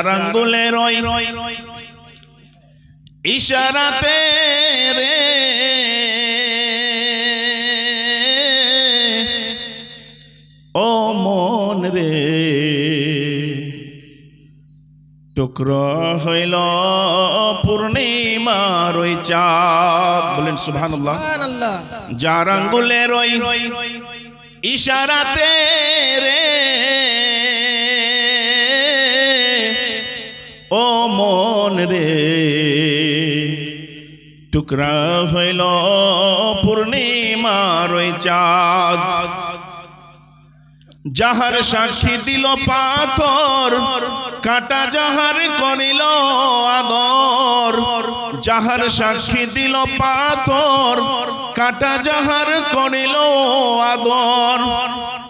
যার আঙ্গুলে রয় ইশারাতে রে। ও মন রে। টুকরো হইল পূর্ণিমার ওই চাঁদ। বলেন সুবহানাল্লাহ। যার আঙ্গুলে রই ইশারাতে রে। ও মন রে, টুকরা হইল পূর্ণিমার ওই চাঁদ। যাহার সাক্ষী দিল পাথর, কাটা যাহার করিল আদর। যাহার সাক্ষী দিল পাথর, কাটা যাহার করিল আদর।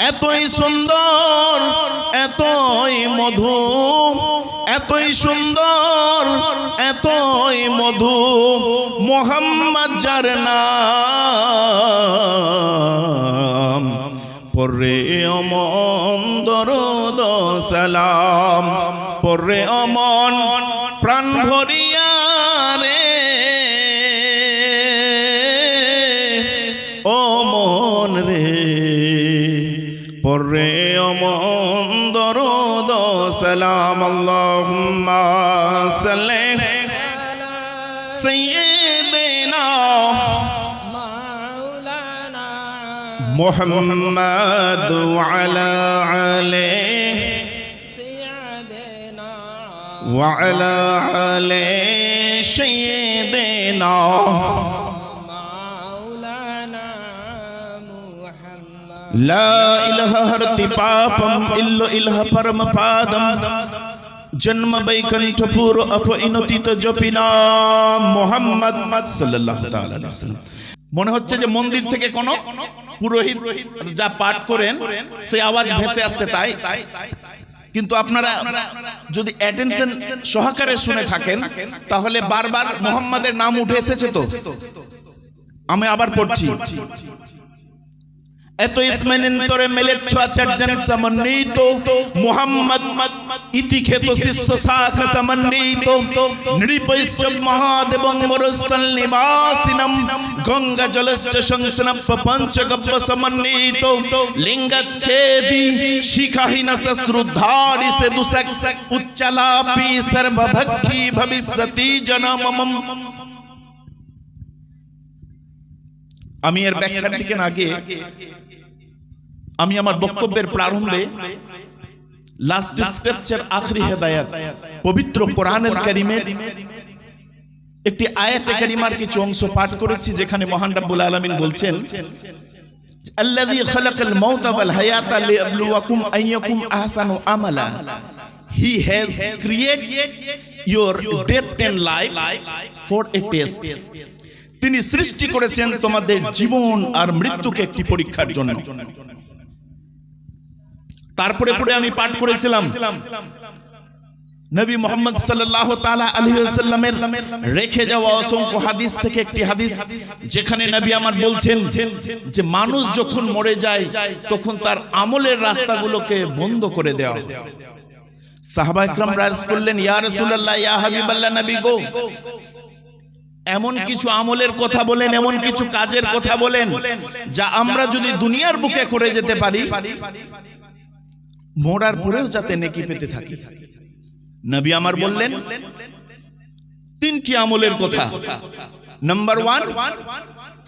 এতই সুন্দর, এতই মধু এতই সুন্দর এতই মধু মোহাম্মদ যার নাম। পরে অমন দরদ সালাম। পরে অমন প্রাণ ভরিয়া রে। ও মন রে। পরে অমন والسلام اللهم صل سيدنا مولانا محمد وعلى آله سيدنا وعلى آله سيدنا لا إله هرتي پاپم জন্ম জপিনা মোহাম্মদ মনে হচ্ছে যে মন্দির থেকে কোন পুরোহিত যা পাঠ করেন, সে আওয়াজ ভেসে আসছে তাই। কিন্তু আপনারা যদি অ্যাটেনশন সহকারে শুনে থাকেন, তাহলে বারবার মোহাম্মদের নাম উঠে এসেছে তো। আমি আবার পড়ছি। এত ইসমানিন্তরে মেলেচ্ছ আচার্যন সমন্বিত। মোহাম্মদ ইতি খেত শিষ্য শাখ সমন্বিত। নৃপৈশ্চ মহাদেবং মরস্থল নিবাসিনম। গঙ্গা জলশ্চ সংস্নপ্প পঞ্চগব্য সমন্বিত। লিঙ্গচ্ছেদি শিখাহীন শ্রুদ্ধারি সে দুসক উচ্চলাপি সর্বভক্ষী ভবিষ্যতি জনমম আমি এর ব্যাখ্যার দিকে গিয়ে আমি আমার বক্তব্যের প্রারম্ভে লাস্ট স্ক্রিপচার আখরি হেদায়াত, পবিত্র কোরআনের কারিমের একটি আয়াতে কারিমার কিছু অংশ পাঠ করেছি যেখানে মহান রাব্বুল আলামিন বলছেন, আল্লাযী খালাকাল মাউতা ওয়াল হায়াতা লিয়াবলুয়াকুম আইয়াকুম আহসানু আমালা। He has created your death and life for a test তিনি সৃষ্টি করেছেন তোমাদের জীবন আর মৃত্যুকে একটি পরীক্ষার জন্য। তারপরে পরে আমি পাঠ করেছিলাম। নবী মোহাম্মদ সাল্লাল্লাহু তাআলা আলাইহি ওয়াসাল্লামের রেখে যাওয়া অসংখ্য হাদিস থেকে একটি হাদিস যেখানে নবী আমার বলছেন যে মানুষ যখন মরে যায় তখন তার আমলের রাস্তাগুলোকে বন্ধ করে দেওয়া হয়। সাহাবা ইকরাম রাজ করলেন ইয়া রাসূলুল্লাহ ইয়া হাবিবাল্লাহ নবী গো এমন কিছু আমলের কথা বলেন এমন কিছু কাজের কথা বলেন যা আমরা যদি দুনিয়ার বুকে করে যেতে পারি মরার পরেও যাতে নেকি পেতে থাকি। নবী আমার বললেন তিনটি আমলের কথা। নাম্বার ওয়ান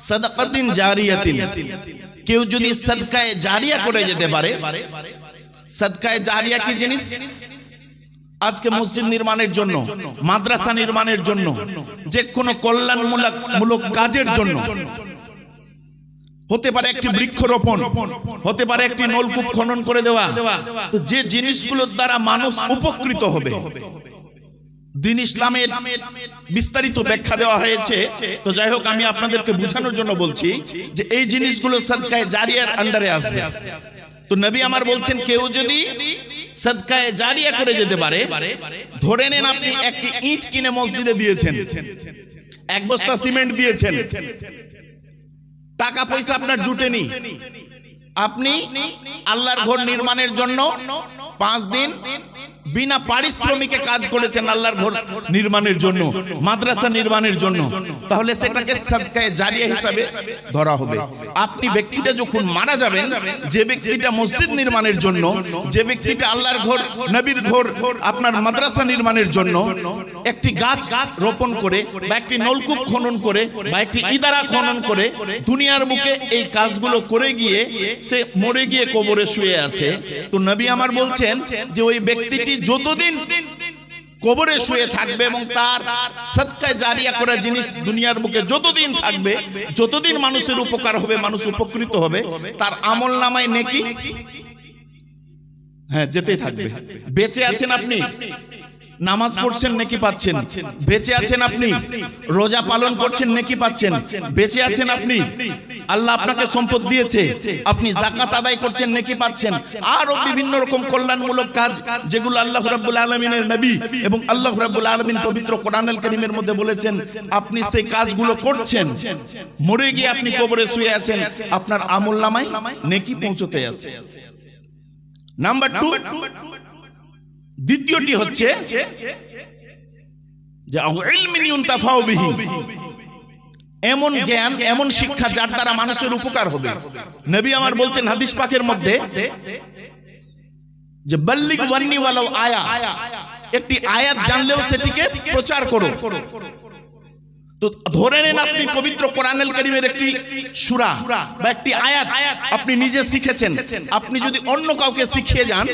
সাদাকাতিন জারিয়াতিন। কেউ যদি সদকায়ে জারিয়া করে যেতে পারে সদকায়ে জারিয়া কি জিনিস? আজকে মসজিদ নির্মাণের জন্য, মাদ্রাসা নির্মাণের জন্য, যে কোনো কল্যাণমূলক মূলক কাজের জন্য হতে পারে একটি বৃক্ষরোপণ, হতে পারে একটি নলকূপ খনন করে দেওয়া। তো যে জিনিসগুলোর দ্বারা মানুষ উপকৃত হবে, দিন ইসলামের বিস্তারিত ব্যাখ্যা দেওয়া হয়েছে। তো যাই হোক, আমি আপনাদেরকে বোঝানোর জন্য বলছি যে এই জিনিসগুলো সদকায় জারিয়ার আন্ডারে আসবে। তো নবী আমার বলছেন, কেউ যদি সদকায়ে জারিয়া করে যেতে পারে। ধরে নেন আপনি একটি ইট কিনে মসজিদে দিয়েছেন। এক বস্তা সিমেন্ট দিয়েছেন। টাকা পয়সা আপনার জুটেনি আপনি আল্লাহর ঘর নির্মাণের জন্য পাঁচ দিন বিনা পারিশ্রমিকে কাজ করেছেন আল্লাহর ঘর নির্মাণের জন্য, মাদ্রাসা নির্মাণের জন্য। তাহলে সেটাকে সাদকায়ে জারিয়া হিসাবে ধরা হবে। আপনি ব্যক্তিটা যখন মারা যাবেন, যে ব্যক্তিটা মসজিদ নির্মাণের জন্য, যে ব্যক্তিটা আল্লাহর ঘর, নবীর ঘর, আপনার মাদ্রাসা নির্মাণের জন্য একটি গাছ রোপণ করে বা একটি নলকূপ খনন করে বা একটি ইদারা খনন করে দুনিয়ার বুকে এই কাজগুলো করে গিয়ে সে মরে গিয়ে কবরে শুয়ে আছে। তো নবী আমার বলছেন যে ওই ব্যক্তিটি যতদিন কবরে শুয়ে থাকবে এবং তার সৎকায় জারিয়া করা জিনিস দুনিয়ার বুকে যতদিন থাকবে, যতদিন মানুষের উপকার হবে, মানুষ উপকৃত হবে, তার আমল নামায় নেকি? হ্যাঁ যেতেই থাকবে। বেঁচে আছেন আপনি? নামাজ পড়ছেন নেকি পাচ্ছেন? বেঁচে আছেন আপনি? রোজা পালন করছেন নেকি পাচ্ছেন? বেঁচে আছেন আপনি? আল্লাহ আপনাকে সম্পদ দিয়েছে। আপনি জাকাত আদায় করছেন নেকি পাচ্ছেন। আরও বিভিন্ন রকম কল্যাণমূলক কাজ যেগুলো আল্লাহ রাব্বুল আলমিনের নবী এবং আল্লাহ রাব্বুল আলমিন পবিত্র কোরআনুল করিমের মধ্যে বলেছেন আপনি সেই কাজগুলো করছেন। মরে গিয়ে আপনি কবরে শুয়ে আছেন। আপনার আমল নামায় নেকি পৌঁছতে আছে। নাম্বার টু দ্বিতীয়টি হচ্ছে যে ইলমিন ইউনতাফাউ বিহি। এমন জ্ঞান এমন শিক্ষা যার দ্বারা মানুষের উপকার হবে। নবী আমার বলছেন হাদিস পাকের মধ্যে যে বল্লিক ওয়ান্নি ওয়ালাও আয়া একটি আয়াত জানলেও সেটিকে প্রচার করো। তো ধরে নেন আপনি পবিত্র কোরআনুল করিমের একটি সূরা বা একটি আয়াত আপনি নিজে শিখেছেন। আপনি যদি অন্য কাউকে শিখিয়ে যান,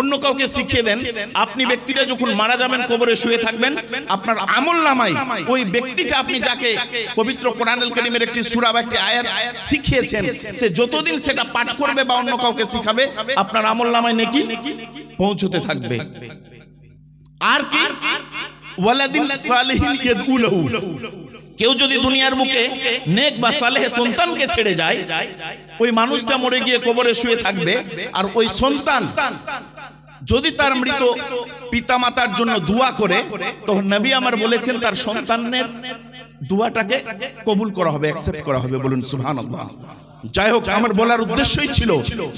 অন্য কাউকে শিখিয়ে দেন, আপনি ব্যক্তিটা যখন মারা যাবেন, কবরে শুয়ে থাকবেন, আপনার আমল নামাই ওই ব্যক্তিটা আপনি যাকে পবিত্র কোরআনুল করিমের একটি সূরা বা একটি আয়াত শিখিয়েছেন, সে যতদিন সেটা পাঠ করবে বা অন্য কাউকে শিখাবে, আপনার আমল নামায় নাকি পৌঁছতে থাকবে। আর কি? ওয়ালাদিন সালিহিন ইয়াদউলাহু। কেউ যদি দুনিয়ার বুকে নেক বা সালেহ সন্তানকে ছেড়ে যায় ওই মানুষটা মরে গিয়ে কবরে শুয়ে থাকবে আর ওই সন্তান যদি তার মৃত পিতা মাতার জন্য দোয়া করে তো নবী আমার বলেছেন তার সন্তানের দোয়াটাকে কবুল করা হবে অ্যাকসেপ্ট করা হবে বলুন সুবহানাল্লাহ। যাই হোক আমার বলার উদ্দেশ্যই ছিল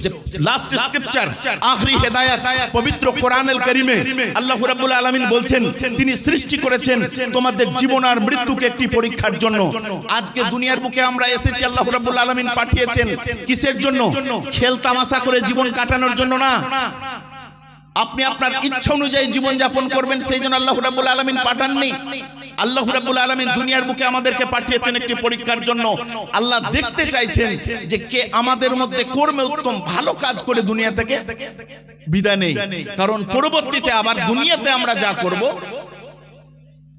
যে লাস্ট স্ক্রিপচার আখরি হেদায়াত পবিত্র কোরআনুল কারীমে আল্লাহ রাব্বুল আলামিন বলছেন তিনি সৃষ্টি করেছেন তোমাদের জীবন আর মৃত্যুকে একটি পরীক্ষার জন্য। আজকে দুনিয়ার বুকে আমরা এসেছি আল্লাহ রাব্বুল আলামিন পাঠিয়েছেন কিসের জন্য? খেল তামাশা করে জীবন কাটানোর জন্য না। আপনি আপনার ইচ্ছা অনুযায়ী জীবন যাপন করবেন সেই জন্য আল্লাহ রাবুল আলামিন পাঠাননি। আল্লাহ রাব্বুল আলামিন দুনিয়ার বুকে আমাদেরকে পাঠিয়েছেন একটি পরীক্ষার জন্য। আল্লাহ দেখতে চাইছেন যে কে আমাদের মধ্যে কর্মে উত্তম ভালো কাজ করে দুনিয়া থেকে বিদায় নেই। কারণ পরবর্তীতে আবার দুনিয়াতে আমরা যা করব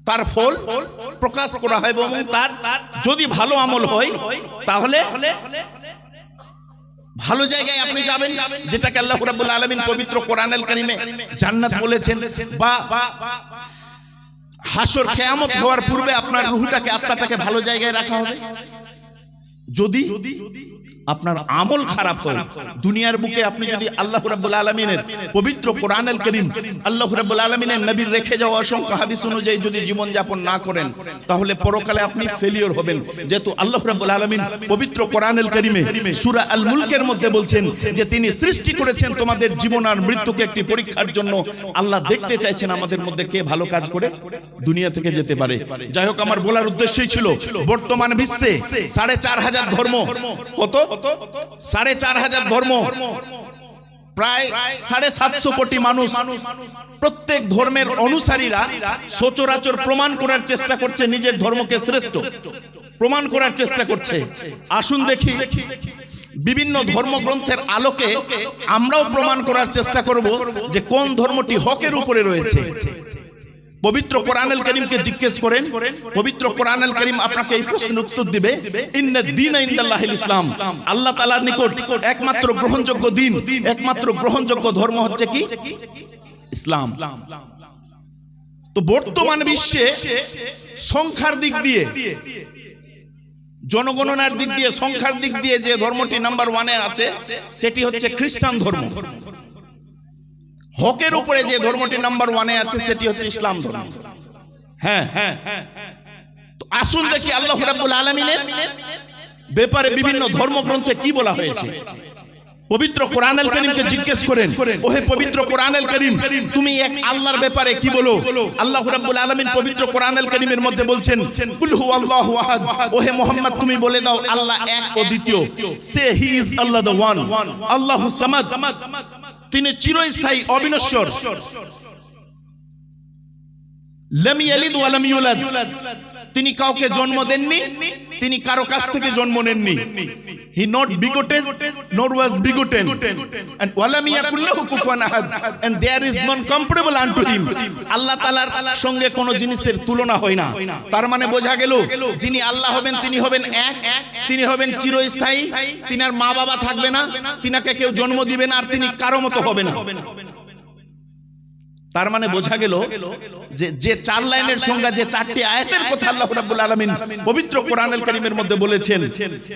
তার ফল প্রকাশ করা হয় এবং তার যদি ভালো আমল হয় তাহলে ভালো জায়গায় আপনি যাবেন, যেটাকে আল্লাহ রাব্বুল আলামিন পবিত্র কোরআন আল কারিমে জান্নাত বলেছেন বা হাসর কেয়ামত হওয়ার পূর্বে আপনার রুহটাকে, আত্মাটাকে ভালো জায়গায় রাখা হবে। যদি আপনার আমল খারাপ হয় দুনিয়ার বুকে আপনি যদি আল্লাহ রাব্বুল আলামিনের পবিত্র কোরআনুল করিম আল্লাহ রাব্বুল আলামিনের নবীর রেখে যাওয়া অসংখ্য হাদিস অনুযায়ী যদি জীবন যাপন না করেন, তাহলে পরকালে আপনি ফেলিওর হবেন। যেহেতু আল্লাহ রাব্বুল আলামিন পবিত্র কোরআনুল করিমে সূরা আল মুলকের মধ্যে বলছেন যে তিনি সৃষ্টি করেছেন তোমাদের জীবন আর মৃত্যুকে একটি পরীক্ষার জন্য। আল্লাহ দেখতে চাইছেন আমাদের মধ্যে কে ভালো কাজ করে? দুনিয়া থেকে যেতে পারে। যাই হোক, আমার বলার উদ্দেশ্যই ছিল, বর্তমান বিশ্বে সাড়ে চার হাজার ধর্ম কত? সাড়ে চার হাজার ধর্ম। প্রায় সাড়ে সাতশো কোটি মানুষ। প্রত্যেক ধর্মের অনুসারীরা সচরাচর প্রমাণ করার চেষ্টা করছে নিজের ধর্মকে শ্রেষ্ঠ। প্রমাণ করার চেষ্টা করছে। আসুন দেখি, বিভিন্ন ধর্মগ্রন্থের আলোকে আমরাও প্রমাণ করার চেষ্টা করব যে কোন ধর্মটি হকের উপরে রয়েছে। পবিত্র কোরআনুল করিমকে জিজ্ঞেস করেন পবিত্র কোরআনুল করিম আপনাকে এই প্রশ্নের উত্তর দিবে ইনদাল্লাহিল ইসলাম। আল্লাহ তাআলার নিকট একমাত্র গ্রহণযোগ্য দিন একমাত্র গ্রহণযোগ্য ধর্ম হচ্ছে কি? ইসলাম। তো বর্তমান বিশ্বে সংখ্যার দিক দিয়ে জনগণনার দিক দিয়ে সংখ্যার দিক দিয়ে যে ধর্মটি নাম্বার ওয়ানে আছে সেটি হচ্ছে খ্রিস্টান ধর্ম। হকের উপরে যে ধর্মটি নাম্বার ওয়ানে আছে, সেটি হচ্ছে ইসলাম ধর্ম। হ্যাঁ। হ্যাঁ আসুন দেখি আল্লাহ রাব্বুল আলামিনের ব্যাপারে বিভিন্ন ধর্মগ্রন্থে কি বলা হয়েছে। পবিত্র কোরআনুল করিমকে জিজ্ঞেস করেন, ওহে পবিত্র কোরআনুল করিম, তুমি এক আল্লাহর ব্যাপারে কি বলো? আল্লাহ রাব্বুল আলামিন পবিত্র কোরআনুল করিমের মধ্যে বলছেন, কুল হুয়াল্লাহু আহাদ, ওহে মোহাম্মদ, তুমি বলে দাও, আল্লাহ এক ও দ্বিতীয়। সে he is Allah the one. আল্লাহু সামাদ তিনি চিরস্থায়ী অবিনশ্বর। লাম ইয়ালিদ ওয়া লাম ইউলাদ। তিনি কাউকে জন্ম দেননি তিনি কারও কাছ থেকে জন্ম নেননি। He not bigoted not was begotten and ওয়ালাম ইয়াকুল লাহু কুফুয়ান আহাদ and there is none comparable unto him Allah তাআলার সঙ্গে কোনো জিনিসের তুলনা হয় না। তার মানে বোঝা গেল যিনি আল্লাহ হবেন তিনি হবেন এক তিনি হবেন চিরস্থায়ী তিনার মা বাবা থাকবে না তিনাকে কেউ জন্ম দিবে না আর তিনি কারও মতো হবে না। তার মানে বোঝা গেল যে যে চার লাইনের সঙ্গে যে চারটি আয়াতের কথা আল্লাহ রাব্বুল আলামিন পবিত্র কোরআনুল কারীমের মধ্যে বলেছেন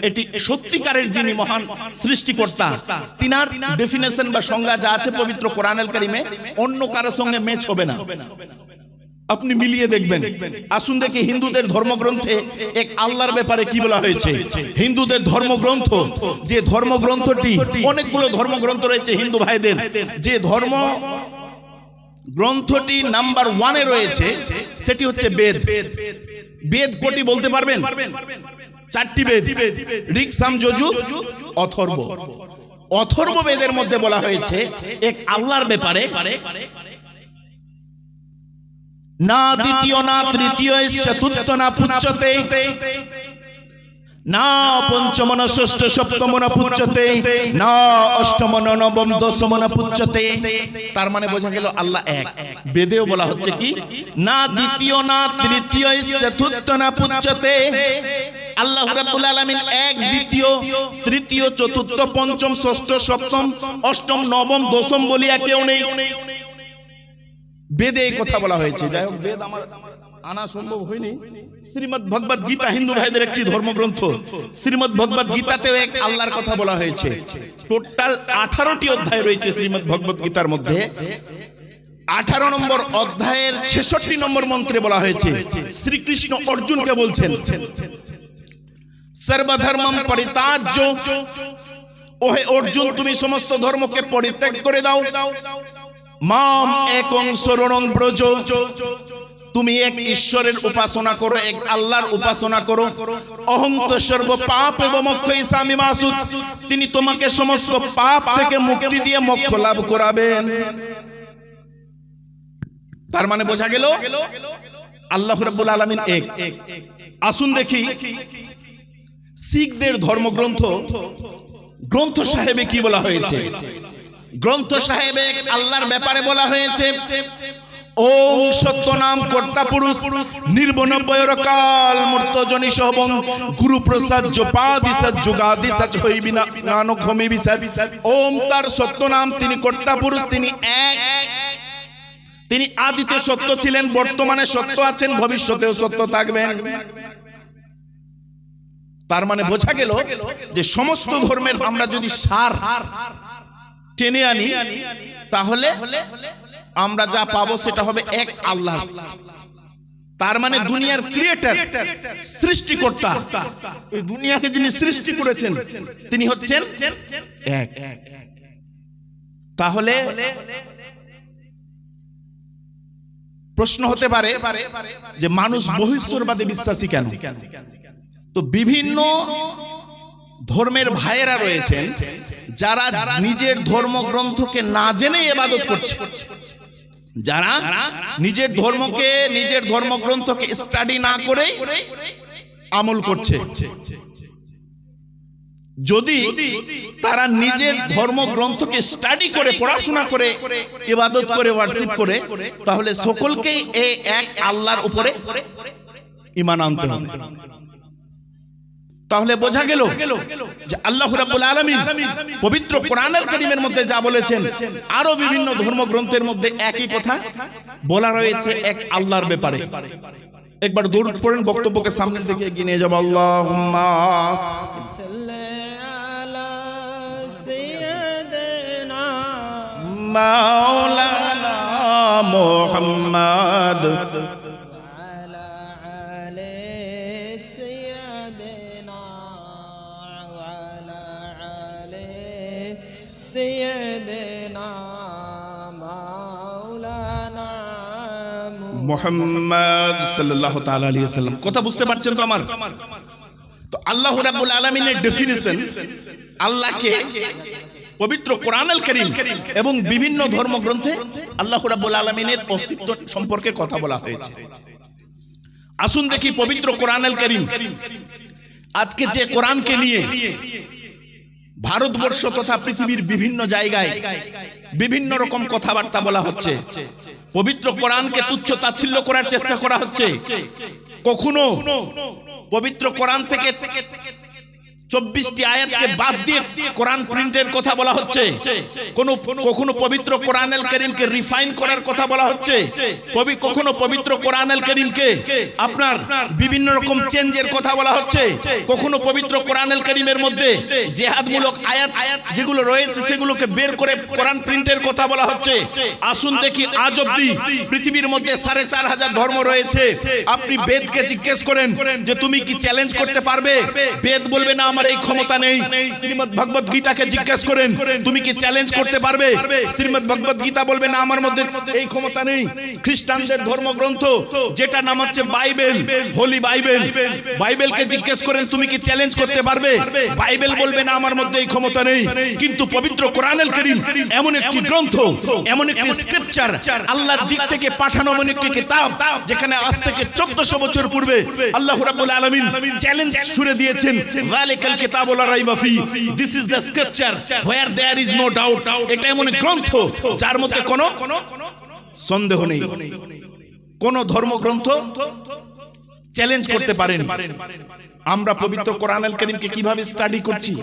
এটি সত্যিকারের যিনি মহান সৃষ্টিকর্তা তিনার ডেফিনেশন বা সংজ্ঞা যা আছে পবিত্র কোরআনুল কারীমে অন্য কারও সঙ্গে ম্যাচ হবে না। আপনি মিলিয়ে দেখবেন আসুন দেখি হিন্দুদের ধর্মগ্রন্থে এক আল্লাহর ব্যাপারে কি বলা হয়েছে? হিন্দুদের ধর্মগ্রন্থ যে ধর্মগ্রন্থটি অনেকগুলো ধর্মগ্রন্থ রয়েছে হিন্দু ভাইদের যে ধর্ম গ্রন্থটি নাম্বার ওয়ানে রয়েছে সেটি হচ্ছে বেদ। বেদ। কোটি বলতে পারবেন? চারটি বেদ। ঋক সাম যজু অথর্ব। অথর্ব। বেদের মধ্যে বলা হয়েছে এক আল্লাহর ব্যাপারে। না দ্বিতীয় না তৃতীয় চতুর্থ না পুচ্ছতে। না পঞ্চম না ষষ্ঠ সপ্তম না পুচ্ছতে, না অষ্টম না নবম দশম না পুচ্ছতে। তার মানে বোঝা গেল আল্লাহ এক। বেদেও বলা হচ্ছে কি? না দ্বিতীয়, না তৃতীয় চতুর্থ না পুচ্ছতে। আল্লাহ রাব্বুল আলামিন এক, দ্বিতীয়, তৃতীয়, চতুর্থ, পঞ্চম, ষষ্ঠ, সপ্তম, অষ্টম, নবম, দশম বলিয়া কেউ নেই। বেদে এই কথা বলা হয়েছে। যাই হোক, বেদ আমার আনা সম্ভব হয়নি। শ্রীমদ ভগবত গীতা হিন্দু ভাইদের একটি ধর্মগ্রন্থ। শ্রীমদ ভগবত গীতাতেও এক আল্লাহর কথা বলা হয়েছে। টোটাল আঠারোটি অধ্যায় রয়েছে শ্রীমদ ভগবত গীতার মধ্যে। আঠারো নম্বর অধ্যায়ের ছেষট্টি নম্বর মন্ত্রে বলা হয়েছে, শ্রীকৃষ্ণ অর্জুনকে বলছেন, সর্বধর্মম পরিতাজ্য ওহে অর্জুন, তুমি সমস্ত ধর্মকে পরিত্যাগ করে দাও। মাম একং শরণং ব্রজ। তুমি এক ঈশ্বরের উপাসনা করো, এক আল্লাহর উপাসনা করো। অহন্ত সর্ব পাপ এবং ইসামি মাসুদ, তিনি তোমাকে সমস্ত পাপ থেকে মুক্তি দিয়ে মোক্ষ লাভ করাবেন। তার মানে বোঝা গেল, আল্লাহ রাব্বুল আলামিন এক। আসুন দেখি, শিখদের ধর্মগ্রন্থ, গ্রন্থ সাহেবে কি বলা হয়েছে? গ্রন্থ সাহেবে এক আল্লাহর ব্যাপারে বলা হয়েছে ওম সত্য নাম কর্তা পুরুষ নির্বনব্বয়র কাল মূর্ত জনি সহবন গুরু প্রসাদ জপা দিসাদ যুগা দিসাজ হইবি নানক হমি বিসাদ ওম তার সত্য নাম তিনি কর্তা পুরুষ, তিনি এক। তিনি আদিতে সত্য ছিলেন, বর্তমানে সত্য আছেন, ভবিষ্যতেও সত্য থাকবেন। তার মানে বোঝা গেল যে সমস্ত ধর্মের আমরা যদি সার টেনে আনি, তাহলে আমরা যা পাবো সেটা হবে এক আল্লাহ তার মানে দুনিয়ার ক্রিয়েটার সৃষ্টিকর্তা। দুনিয়াকে যিনি সৃষ্টি করেছেন তিনি হচ্ছেন এক। তাহলে প্রশ্ন হতে পারে যে মানুষ বহিষ্ঠবাদে বিশ্বাসী কেন? তো বিভিন্ন ধর্মের ভাইয়েরা রয়েছেন যারা নিজের ধর্মগ্রন্থকে না জেনে এবাদত করছে। যারা নিজের ধর্মকে নিজের ধর্মগ্রন্থকে স্টাডি না করে আমল করছে। যদি তারা নিজের ধর্মগ্রন্থকে স্টাডি করে পড়াশোনা করে ইবাদত করে ওয়ার্শিপ করে তাহলে সকলকেই এই এক আল্লাহর উপরে ইমান আনতে হবে। তাহলে বোঝা গেল যে আল্লাহ রাব্বুল আলামিন পবিত্র কোরআনুল কারীমের মধ্যে যা বলেছেন আরও বিভিন্ন ধর্মগ্রন্থের মধ্যে একই কথা বলা রয়েছে এক আল্লাহর ব্যাপারে। একবার দূর পড়েন বক্তব্যকে সামনে থেকে এগিয়ে নিয়ে যাব। আল্লাহুম্মা মাওলানা মুহাম্মদ মোহাম্মদ তাআলা আলাইহি সাল্লাম কথা বুঝতে পারছেন তো আমার? তো আল্লাহ রাব্বুল আলামিনের ডেফিনিশন আল্লাহকে পবিত্র কোরআনুল করিম এবং বিভিন্ন ধর্মগ্রন্থে আল্লাহ রাব্বুল আলামিনের অস্তিত্ব সম্পর্কে কথা বলা হয়েছে। আসুন দেখি পবিত্র কোরআনুল করিম। আজকে যে কোরআনকে নিয়ে ভারতবর্ষ তথা পৃথিবীর বিভিন্ন জায়গায় বিভিন্ন রকম কথাবার্তা বলা হচ্ছে। পবিত্র কোরআনকে তুচ্ছ তাচ্ছিল্য করার চেষ্টা করা হচ্ছে। কখনো পবিত্র কোরআন থেকে চব্বিশটি আয়াতকে বাদ দিয়ে কোরআন প্রিন্টের কথা বলা হচ্ছে। কোনো কখনো পবিত্র কোরআনুল করিমকে রিফাইন করার কথা বলা হচ্ছে। কবি কখনো পবিত্র কোরআনুল করিমকে আপনার বিভিন্ন রকম চেঞ্জের কথা বলা হচ্ছে। কখনো পবিত্র কোরআনুল করিমের মধ্যে জেহাদমূলক আয়াত যেগুলো রয়েছে সেগুলোকে বের করে কোরআন প্রিন্টের কথা বলা হচ্ছে। আসুন দেখি আজ অব্দি পৃথিবীর মধ্যে সাড়ে চার হাজার ধর্ম রয়েছে আপনি বেদকে জিজ্ঞেস করেন যে তুমি কি চ্যালেঞ্জ করতে পারবে বেদ বলবে না আমার এই ক্ষমতা নেই। শ্রীমদ ভগবত গীতাকে জিজ্ঞেস করেন, তুমি কি চ্যালেঞ্জ করতে পারবে? শ্রীমদ ভগবত গীতা বলবে, না, আমার মধ্যে এই ক্ষমতা নেই। খ্রিস্টানদের ধর্মগ্রন্থ যেটা নাম হচ্ছে বাইবেল, হোলি বাইবেল। বাইবেলকে জিজ্ঞেস করেন, তুমি কি চ্যালেঞ্জ করতে পারবে? বাইবেল বলবে, না, আমার মধ্যে এই ক্ষমতা নেই। কিন্তু পবিত্র কোরআনুল করিম এমন একটি গ্রন্থ, এমন একটি স্ক্রিপচার আল্লাহর দিক থেকে পাঠানো এমন একটি কিতাব, যেখানে আজ থেকে 1400 বছর পূর্বে আল্লাহ রাব্বুল আলামিন চ্যালেঞ্জ ছুড়ে দিয়েছেন যালিকাল কিতাবুল রাইবা ফি। This is the scripture where there is no doubt এটা এমন গ্রন্থ যার মধ্যে কোনো সন্দেহ নেই। কোন ধর্মগ্রন্থ চ্যালেঞ্জ করতে পারেনি। আমরা পবিত্র কোরআনুল করিমকে কীভাবে স্টাডি করছি?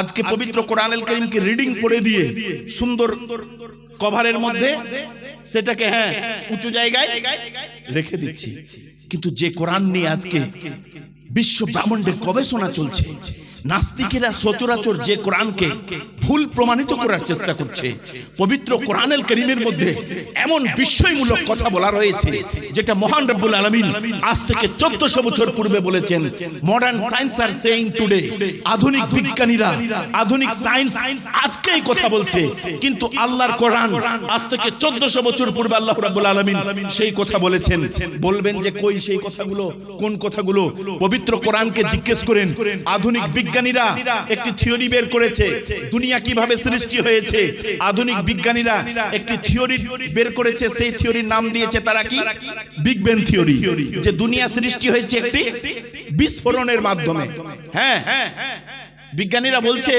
আজকে পবিত্র কোরআনুল করিমকে রিডিং পড়ে দিয়ে সুন্দর কভারের মধ্যে সেটাকে হ্যাঁ উঁচু জায়গায় রেখে দিচ্ছি। কিন্তু যে কোরআন নিয়ে আজকে বিশ্ব ব্রাহ্মণ্ডের গবেষণা চলছে। নাস্তিকেরা সচরাচর যে কোরআনকে ভুল প্রমাণিত করার চেষ্টা করছে। পবিত্র কোরআনুল করিমের মধ্যে এমন বিস্ময়মূলক কথা বলা রয়েছে যেটা মহান রব্বুল আলমিন আজ থেকে চোদ্দশো বছর পূর্বে বলেছেন modern science are saying today আধুনিক বিজ্ঞানীরা আধুনিক সায়েন্স আজকে এই কথা বলছে কিন্তু আল্লাহর কোরআন আজ থেকে চোদ্দশো বছর পূর্বে আল্লাহ রাব্বুল আলমিন সেই কথা বলেছেন। বলবেন যে কই সেই কথাগুলো কোন কথাগুলো পবিত্র কোরআনকে জিজ্ঞেস করেন আধুনিক বিজ্ঞানীরা একটি থিওরি বের করেছে, দুনিয়া কীভাবে সৃষ্টি হয়েছে। আধুনিক বিজ্ঞানীরা একটি থিওরি বের করেছে, সেই থিওরির নাম দিয়েছে তারা কি? বিগ ব্যাং থিওরি, যে দুনিয়া সৃষ্টি হয়েছে একটি বিস্ফোরণের মাধ্যমে। হ্যাঁ। বিজ্ঞানীরা বলছে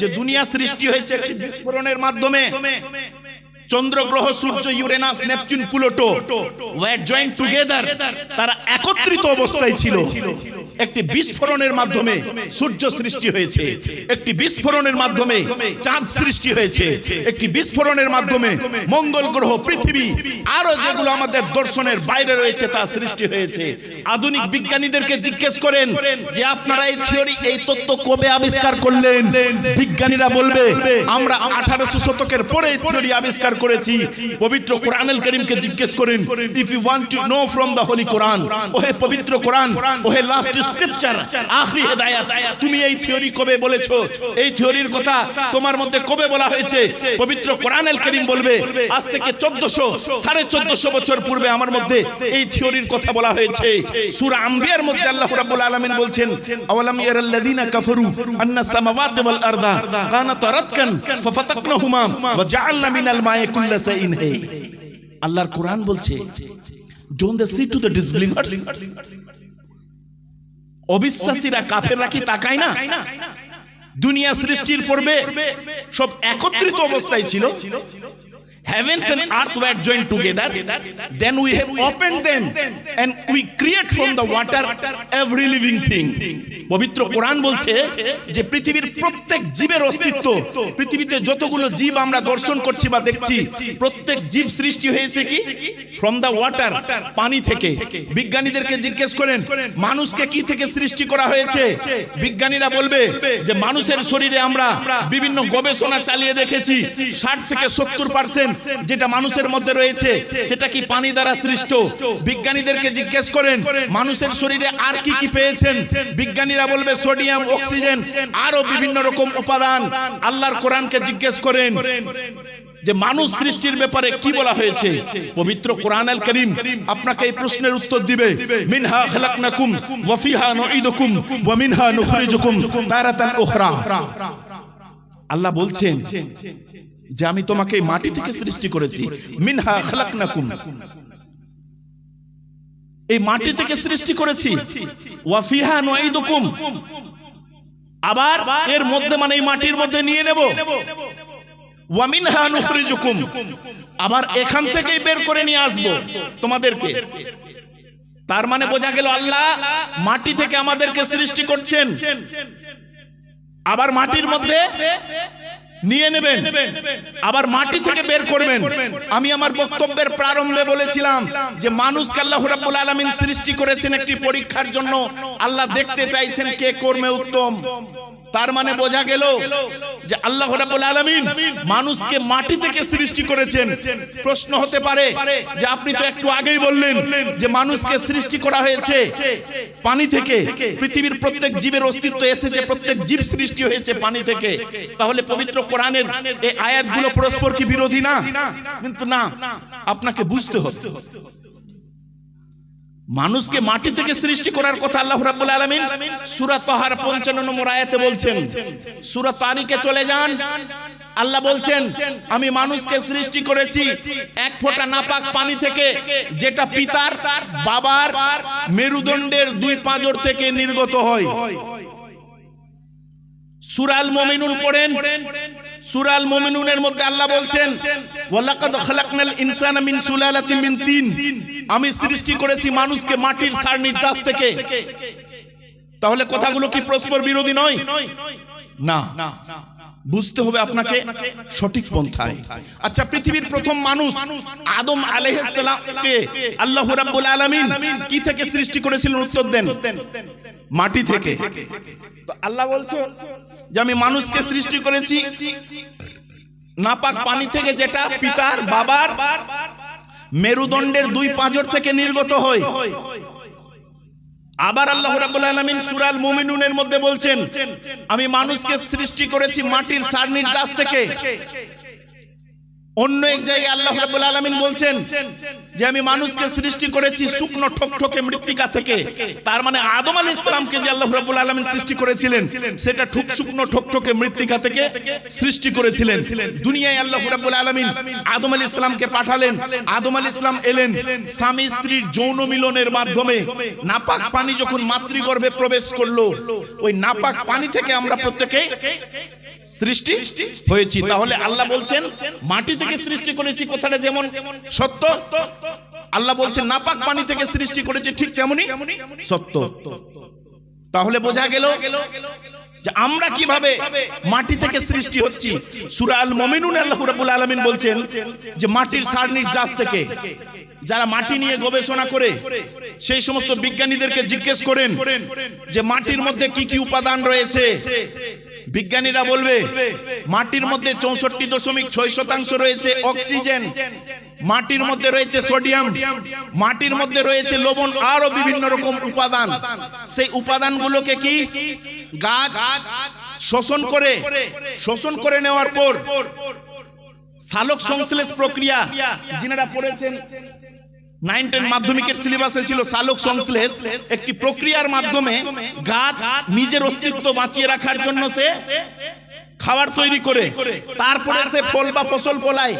যে দুনিয়া সৃষ্টি হয়েছে একটি বিস্ফোরণের মাধ্যমে। চন্দ্র, গ্রহ, সূর্য, Uranus, Neptune, Pluto, were joint together, তারা একত্রিত অবস্থায় ছিল। একটি বিস্ফোরণের মাধ্যমে সূর্য সৃষ্টি হয়েছে। একটি বিস্ফোরণের মাধ্যমে চাঁদ সৃষ্টি হয়েছে। একটি বিস্ফোরণের মাধ্যমে মঙ্গল গ্রহ, পৃথিবী, আরও যেগুলো আমাদের দর্শনের বাইরে রয়েছে তা সৃষ্টি হয়েছে। আধুনিক বিজ্ঞানীদেরকে জিজ্ঞেস করেন যে আপনারা এই থিওরি, এই তত্ত্ব কবে আবিষ্কার করলেন? বিজ্ঞানীরা বলবে, আমরা আঠারোশো শতকের পরে থিওরি আবিষ্কার করেছি। পবিত্র কোরআনুল করিমকে জিজ্ঞেস করেন if you want to know from the holy কোরআন ওহে পবিত্র কোরআন, ওহে লাস্ট স্ক্রিপচার আখরি বছর পূর্বে আমার মধ্যে এই থিওরির কথা বলা হয়েছে। সূরা আম্বিয়ার মধ্যে আল্লাহ রাব্বুল আলামিন বলছেন, আওয়ালাম ইয়ারাল্লাযীনা কাফারু আন্না সামাওয়াতি ওয়াল মায়ে কুল্লা শাইইন আল্লাহর কোরআন বলছে don't they see to the disbelievers অবিশ্বাসীরা কাফেররা কি তাকায় না দুনিয়া সৃষ্টির পূর্বে সব একত্রিত অবস্থায় ছিল heavens and earth were joined together then we have opened them and we create from the water every living thing পবিত্র কোরআন বলছে যে পৃথিবীর প্রত্যেক জীবের অস্তিত্ব, পৃথিবীতে যতগুলো জীব আমরা দর্শন করছি বা দেখছি, প্রত্যেক জীব সৃষ্টি হয়েছে কি? ফ্রম দা ওয়াটার পানি থেকে। বিজ্ঞানীদেরকে জিজ্ঞেস করেন, মানুষকে কি থেকে সৃষ্টি করা হয়েছে? বিজ্ঞানীরা বলবে যে মানুষের শরীরে আমরা বিভিন্ন গবেষণা চালিয়ে দেখেছি, ষাট থেকে সত্তর পার্সেন্ট যেটা মানুষের মধ্যে রয়েছে, সেটা কি পানি দ্বারা সৃষ্ট? বিজ্ঞানীদেরকে জিজ্ঞেস করেন, মানুষের শরীরে আর কি কি পেয়েছেন? বিজ্ঞানীরা বলবে সোডিয়াম, অক্সিজেন, আরও বিভিন্ন রকম উপাদান। আল্লাহর কোরআনকে জিজ্ঞেস করেন যে মানুষ সৃষ্টির ব্যাপারে কি বলা হয়েছে? পবিত্র কোরআন আল করিম আপনাকে এই প্রশ্নের উত্তর দিবে। মিনহা খালাকনাকুম ওয়া ফিহা নুঈদুকুম ওয়া মিনহা নুখরিজুকুম তারাতান উখরা। আল্লাহ বলছেন যে আমি তোমাকে মাটি থেকে সৃষ্টি করেছি। মিনহা খালাকনাকুম। এই মাটি থেকে সৃষ্টি করেছি। ওয়া ফিহা নুঈদুকুম। আবার এর মধ্যে মানে এই মাটির মধ্যে নিয়ে নেব। ওয়ামিনহা নুখরিজুকুম। আবার এখান থেকেই বের করে নিয়ে আসব তোমাদেরকে। তার মানে বোঝা গেল আল্লাহ মাটি থেকে আমাদেরকে সৃষ্টি করছেন। আবার মাটির মধ্যে নিয়ে নেবেন। আবার মাটি থেকে বের করবেন। আমি আমার বক্তব্যের প্রারম্ভে বলেছিলাম যে মানুষকে আল্লাহ রাব্বুল আলামিন সৃষ্টি করেছেন একটি পরীক্ষার জন্য। আল্লাহ দেখতে চাইছেন কে কর্মে উত্তম। তার মানে বোঝা গেল যে আল্লাহ রাব্বুল আলামিন মানুষকে মাটি থেকে সৃষ্টি করেছেন। প্রশ্ন হতে পারে যে আপনি তো একটু আগেই বললেন যে মানুষকে সৃষ্টি করা হয়েছে। পানি থেকে। পৃথিবীর প্রত্যেক জীবের অস্তিত্ব এসেছে প্রত্যেক জীব সৃষ্টি হয়েছে পানি থেকে। তাহলে পবিত্র কোরআনের এই আয়াতগুলো পরস্পর কি বিরোধী না? কিন্তু না আপনাকে বুঝতে হবে। মানুষকে মাটি থেকে সৃষ্টি করার কথা আল্লাহ রাব্বুল আলামিন সূরা তাহার 55 নম্বর আয়াতে বলছেন। সূরা তারিকে চলে যান। আল্লাহ বলছেন, আমি মানুষকে সৃষ্টি করেছি এক ফোঁটা নাপাক পানি থেকে, যেটা পিতার, বাবার মেরুদণ্ডের দুই পাঁজর থেকে নির্গত হয়। সুরাল মমিনুন পড়েন। সুরাল মমিনুনের মধ্যে আল্লাহ বলছেন, ওয়ালাকাদ খালাকনাল ইনসানা মিন সুলালাতিন মিন তিন। আমি সৃষ্টি করেছি মানুষকে মাটির সারনির চাষ থেকে। তাহলে কথাগুলো কি পরস্পর বিরোধী নয়? না। বুঝতে হবে আপনাকে সঠিক পন্থায়। আচ্ছা পৃথিবীর প্রথম মানুষ আদম আলাইহিস সালামকে আল্লাহ রাব্বুল আলামিন কি থেকে সৃষ্টি করেছিলেন উত্তর দেন? মাটি থেকে। তো আল্লাহ বলছেন যে আমি মানুষকে সৃষ্টি করেছি, নাপাক পানি থেকে যেটা পিতার বাবার মেরুদণ্ডের দুই পাঁজর থেকে নির্গত হয়। আবার আল্লাহ রাব্বুল আলামিন সূরা আল মুমিনুনের মধ্যে বলছেন, আমি মানুষকে সৃষ্টি করেছি মাটির সারনির জাস থেকে। অন্য এক জায়গায় আল্লাহ রাব্বুল আলামিন বলছেন যে আমি মানুষকে সৃষ্টি করেছি শুকনো ঠকঠকে মৃত্তিকা থেকে। তার মানে আদম আলাইহিস সালামকে যে আল্লাহ রাব্বুল আলামিন সৃষ্টি করেছিলেন, সেটা ঠুক শুকনো ঠকঠকে মৃত্তিকা থেকে সৃষ্টি করেছিলেন। দুনিয়ায় আল্লাহ রাব্বুল আলামিন আদম আলাইহিস সালামকে পাঠালেন। আদম আলাইহিস সালাম এলেন স্বামী স্ত্রীর যৌন মিলনের মাধ্যমে। নাপাক পানি যখন মাতৃগর্ভে প্রবেশ করল, ওই নাপাক পানি থেকে আমরা প্রত্যেকেই সৃষ্টি হয়েছি। তাহলে আল্লাহ বলছেন মাটি থেকে সৃষ্টি করেছি কথাটা যেমন সত্য আল্লাহ বলছেন নাপাক পানি থেকে সৃষ্টি করেছি ঠিক তেমনি সত্য। তাহলে বোঝা গেল যে আমরা কীভাবে মাটি থেকে সৃষ্টি হচ্ছি। সূরা আল মুমিনুন আল্লাহ রাব্বুল আলামিন বলছেন যে মাটির সারনির জাস থেকে যারা মাটি নিয়ে গবেষণা করে সেই সমস্ত বিজ্ঞানীদেরকে জিজ্ঞেস করেন যে মাটির মধ্যে কি কি উপাদান রয়েছে। বিজ্ঞানীরা বলবে, মাটির মধ্যে চৌষট্টি দশমিক ছয় শতাংশ রয়েছে অক্সিজেন, মাটির মধ্যে রয়েছে সোডিয়াম, মাটির মধ্যে রয়েছে লবণ আরও বিভিন্ন রকম উপাদান। সেই উপাদানগুলোকে কি? গাছ শোষণ করে শোষণ করে নেওয়ার পর সালোক সংশ্লেষ প্রক্রিয়া, যিনারা পড়েছেন নাইন টেন মাধ্যমিকের সিলেবাসে ছিল সালোক সংশ্লেষ একটি প্রক্রিয়ার মাধ্যমে গাছ নিজের অস্তিত্ব বাঁচিয়ে রাখার জন্য সে খাবার তৈরি করে। তারপরে সে ফল বা ফসল ফলায়।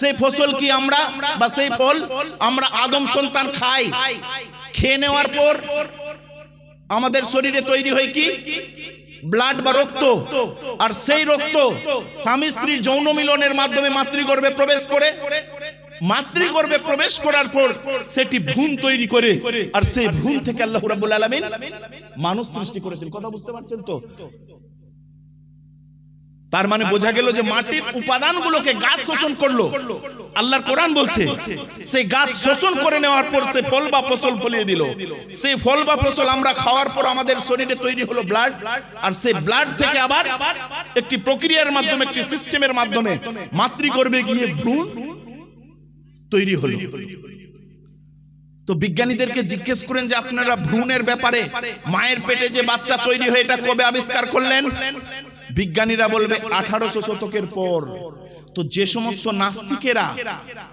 সেই ফসল কি আমরা বা সেই ফল আমরা আদম সন্তান খাই। খেয়ে নেওয়ার পর আমাদের শরীরে তৈরি হয় কি? ব্লাড বা রক্ত। আর সেই রক্ত স্বামী স্ত্রীর যৌন মিলনের মাধ্যমে মাতৃগর্ভে প্রবেশ করে। মাতৃগর্ভে প্রবেশ করার পর সেটি ভ্রূণ তৈরি করে আর সেই ভ্রূণ থেকে আল্লাহ রাব্বুল আলামিন মানুষ সৃষ্টি করেছেন। কথা বুঝতে পারছেন তো? তার মানে বোঝা গেল যে মাটির উপাদানগুলোকে গাছ শোষণ করল। আল্লাহর কোরআন বলছে সেই গাছ শোষণ করে নেওয়ার পর সে ফল বা ফসল ফলিয়ে দিল। সেই ফল বা ফসল আমরা খাওয়ার পর আমাদের শরীরে তৈরি হলো ব্লাড আর সেই ব্লাড থেকে আবার একটি প্রক্রিয়ার মাধ্যমে একটি সিস্টেমের মাধ্যমে মাতৃগর্ভে গিয়ে ভ্রূণ তৈরি হলো। তো বিজ্ঞানীদেরকে জিজ্ঞেস করেন যে আপনারা ভ্রূণের ব্যাপারে মায়ের পেটে যে বাচ্চা তৈরি হয়ে এটা কবে আবিষ্কার করলেন? বিজ্ঞানীরা বলবে আঠারোশো শতকের পর। তো যে সমস্ত নাস্তিকেরা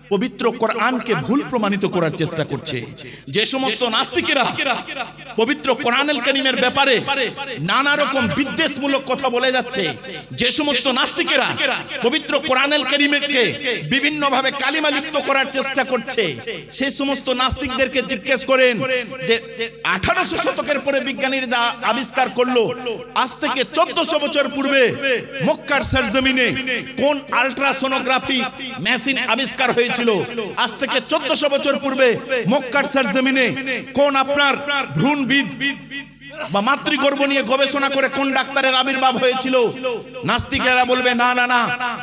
পবিত্র কোরআনকে ভুল প্রমাণিত করার চেষ্টা করছে। যে সমস্ত নাস্তিকেরা পবিত্র কোরআনুল করিমের ব্যাপারে নানা রকম বিদ্বেষমূলক কথা বলে যাচ্ছে। যে সমস্ত নাস্তিকেরা পবিত্র কোরআনুল করিমেরকে বিভিন্নভাবে কালিমা লিপ্ত করার চেষ্টা করছে। সেই সমস্ত নাস্তিকদেরকে জিজ্ঞেস করেন যে আঠারোশো শতকের পরে বিজ্ঞানীরা যা আবিষ্কার করল আজ থেকে চোদ্দশো বছর পূর্বে মক্কার সরজমিনে কোন আল্ট্রাসোনোগ্রাফি মেশিন আবিষ্কার হয়েছিল। আজ থেকে চোদ্দশো বছর পূর্বে মক্কার সার জমিনে কোন আপনার ভ্রূণবিদ বা মাতৃগর্ভ নিয়ে গবেষণা করে কোন ডাক্তারের আবির্ভাব হয়েছিল? নাস্তিকেরা বলবে না না না।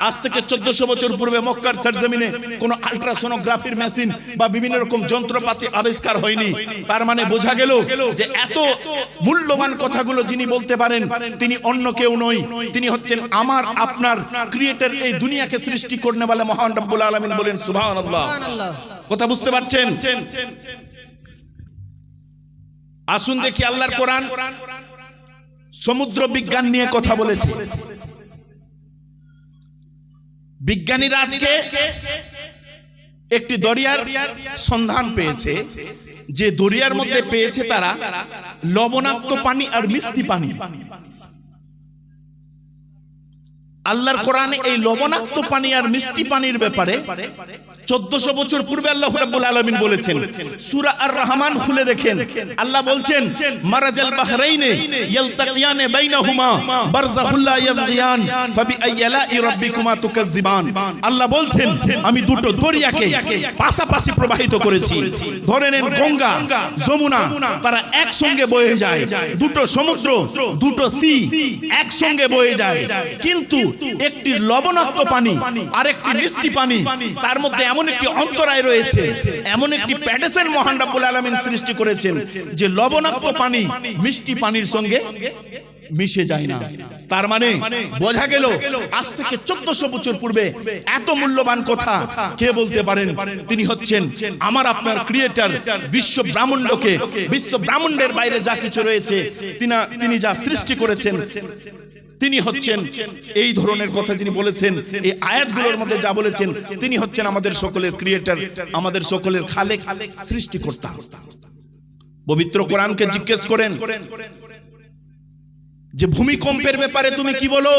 আজ থেকে চোদ্দশো বছর পূর্বে মক্কার সরজমিনে কোন আল্ট্রাসোনোগ্রাফির মেশিন বা বিভিন্ন রকম যন্ত্রপাতি আবিষ্কার হয়নি। তার মানে বোঝা গেল যে এত মূল্যবান কথাগুলো যিনি বলতে পারেন তিনি অন্য কেউ নই। তিনি হচ্ছেন আমার আপনার ক্রিয়েটার এই দুনিয়াকে সৃষ্টি করনে বলে মহান রব্বুল আলমিন বলেন সুবহানাল্লাহ। সুবহানাল্লাহ। কথা বুঝতে পারছেন? আসুন দেখি আল্লাহর কোরআন। সমুদ্র বিজ্ঞান নিয়ে কথা বলেছে। বিজ্ঞানীরা আজকে একটি দরিয়ার সন্ধান পেয়েছে, যে দরিয়ার মধ্যে পেয়েছে তারা লবণাক্ত পানি আর মিষ্টি পানি। আল্লাহর কোরআনে এই লবণাক্ত পানি আর মিষ্টি পানির ব্যাপারে চোদ্দশো বছর পূর্বে আল্লাহ রাব্বুল আলামিন বলেছেন সূরা আর রহমান খুলে দেখেন। আল্লাহ বলছেন মারাজাল বাহরাইনে ইয়ালতাকিয়ানে বাইনাহুমা বারযাহুল লা ইয়াবগিয়ান ফাবি আইয়ালাই রাব্বিকুমা তুকাজ্জিবান। আল্লাহ বলছেন আমি দুটো দরিয়াকে পাশাপাশি প্রবাহিত করেছি। ধরে নেন গঙ্গা যমুনা তারা একসঙ্গে বয়ে যায়। দুটো সমুদ্র দুটো সি একসঙ্গে বয়ে যায়। কিন্তু একটি লবণাক্ত পানি আর একটি মিষ্টি পানি তার মধ্যে এমন একটি অন্তরায় রয়েছে এমন একটি প্যাডেসের মহান রাব্বুল আলামিন সৃষ্টি করেছেন যে লবণাক্ত পানি মিষ্টি পানির সঙ্গে মিশে যায় না। তার মানে বোঝা গেল আজ থেকে চোদ্দশো বছর পূর্বে এত মূল্যবান কথা কে বলতে পারেন? তিনি হচ্ছেন আমার আপনার ক্রিয়েটার বিশ্ব ব্রাহ্মণ্ডকে বিশ্ব ব্রাহ্মণ্ডের বাইরে যা কিছু রয়েছে তিনি যা সৃষ্টি করেছেন। তিনি হচ্ছেন এই ধরনের কথা যিনি বলেছেন, এই আয়াতগুলোর মধ্যে যা বলেছেন, তিনি হচ্ছেন আমাদের সকলের ক্রিয়েটার আমাদের সকলের খালেক, সৃষ্টিকর্তা। পবিত্র কোরআনকে জিজ্ঞেস করেন, যে ভূমিকম্পের ব্যাপারে তুমি কি বলো?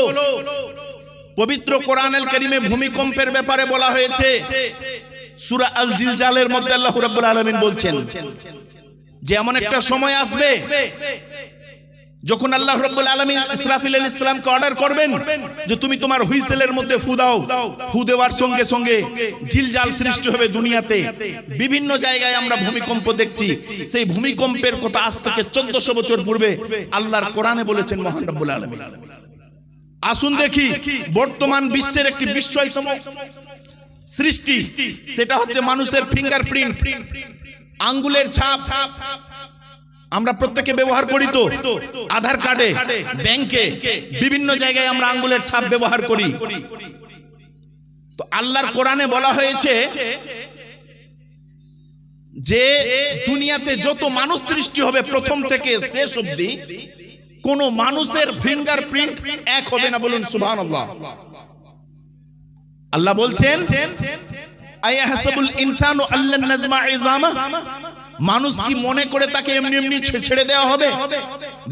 পবিত্র কোরআনুল কারীমে ভূমিকম্পের ব্যাপারে বলা হয়েছে, সূরা আল জিলজালের মধ্যে আল্লাহ রাব্বুল আলামিন বলছেন যে এমন একটা সময় আসবে যখন আল্লাহ রব্বুল আলামিন ইসরাফিল ইসলামকে অর্ডার করবেন যে তুমি তোমার হুইসেলের মধ্যে ফু দাও, ফু দেওয়ার সঙ্গে সঙ্গে জিলজাল সৃষ্টি হবে দুনিয়াতে। বিভিন্ন জায়গায় আমরা ভূমিকম্প দেখছি। সেই ভূমিকম্পের কথা আজ থেকে চোদ্দশো বছর পূর্বে আল্লাহর কোরআনে বলেছেন মহান রব্বুল আলামিন। আসুন দেখি, বর্তমান বিশ্বের একটি বিস্ময়তম সৃষ্টি, সেটা হচ্ছে মানুষের ফিঙ্গারপ্রিন্ট আঙ্গুলের ছাপ। আমরা প্রত্যেকে ব্যবহার করি তো। আধার কার্ডে ব্যাংকে বিভিন্ন জায়গায় আমরা আঙ্গুলের ছাপ ব্যবহার করি। তো আল্লাহর কোরআনে বলা হয়েছে যে দুনিয়াতে যত মানুষ সৃষ্টি হবে প্রথম থেকে শেষ অবধি কোন মানুষের ফিঙ্গার প্রিন্ট এক হবে না বলুন সুবহানাল্লাহ। আল্লাহ বলছেন আয়াহাসাবুল ইনসানু আল্লান নাজমা ইজামা? মানুষ কি মনে করে তাকে এমনি এমনি ছেড়ে দেওয়া হবে?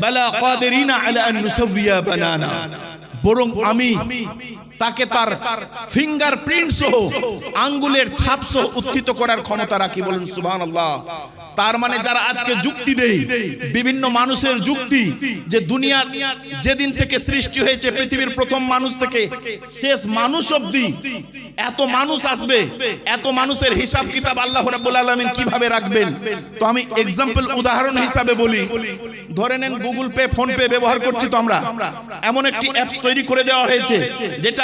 বালা কাদেরিনা আলা আন নুসাওয়িয়া বানানা। বরং আমি তাকে তার ফিঙ্গারপ্রিন্ট সহ আঙ্গুলের ছাপ সহ উত্থিত করার ক্ষমতা রাখি বলুন সুবহানাল্লাহ। তার মানে যারা আজকে যুক্তি দেই, বিভিন্ন মানুষের যুক্তি যে দুনিয়া যেদিন থেকে সৃষ্টি হয়েছে, পৃথিবীর প্রথম মানুষ থেকে শেষ মানুষ অবধি এত মানুষ আসবে, এত মানুষের হিসাব কিতাব আল্লাহ রাব্বুল আলামিন কীভাবে রাখবেন? তো আমি এক্সাম্পল উদাহরণ হিসাবে বলি। ধরে নেন গুগল পে ফোন পে ব্যবহার করছি তো আমরা। এমন একটি অ্যাপস তৈরি করে দেওয়া হয়েছে, যেটা